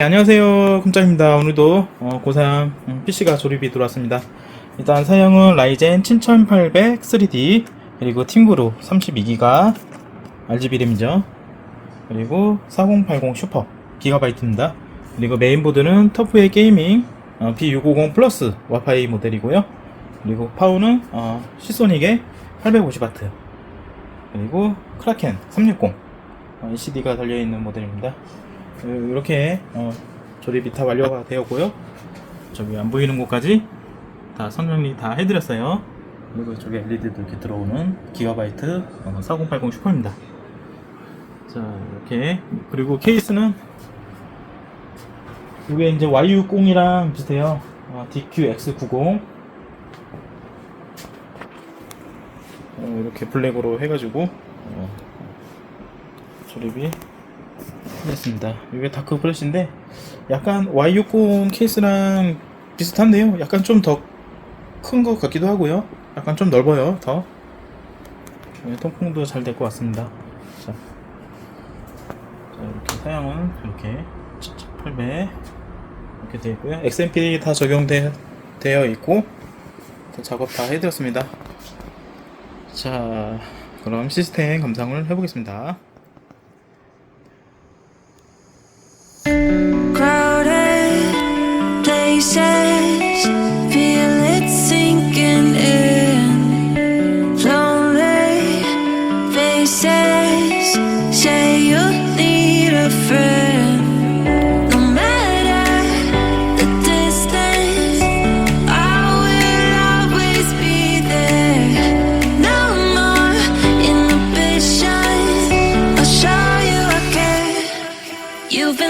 네, 안녕하세요. kum짱입니다. 오늘도 어, 고3 음, PC가 조립이 들어왔습니다. 일단 사양은 라이젠 7800 3D 그리고 팀브루 32기가 RGB 램이죠. 그리고 4080 슈퍼 기가바이트입니다. 그리고 메인보드는 터프의 게이밍 어, B650 플러스 와파이 모델이고요. 그리고 파워는 어, 시소닉의 850W 그리고 크라켄 360 어, LCD가 달려있는 모델입니다 이렇게 어, 조립이 다 완료가 되었고요. 저기 안 보이는 곳까지 다 선정리 다 해드렸어요. 그리고 저기 LED도 이렇게 들어오는 기가바이트 어, 4080 슈퍼입니다. 자 이렇게 그리고 케이스는 이게 이제 Y60이랑 비슷해요. 어, DQX90 어, 이렇게 블랙으로 해가지고 어, 조립이 했습니다. 이게 다크 플래시인데 약간 Y60 케이스랑 비슷한데요. 약간 좀 더 큰 것 같기도 하고요. 약간 좀 넓어요. 더 네, 통풍도 잘 될 것 같습니다. 자, 자, 이렇게 사양은 이렇게 8배 이렇게 되어 있고요. XMP 다 적용되어 있고 다 작업 다 해드렸습니다. 자, 그럼 시스템 감상을 해보겠습니다.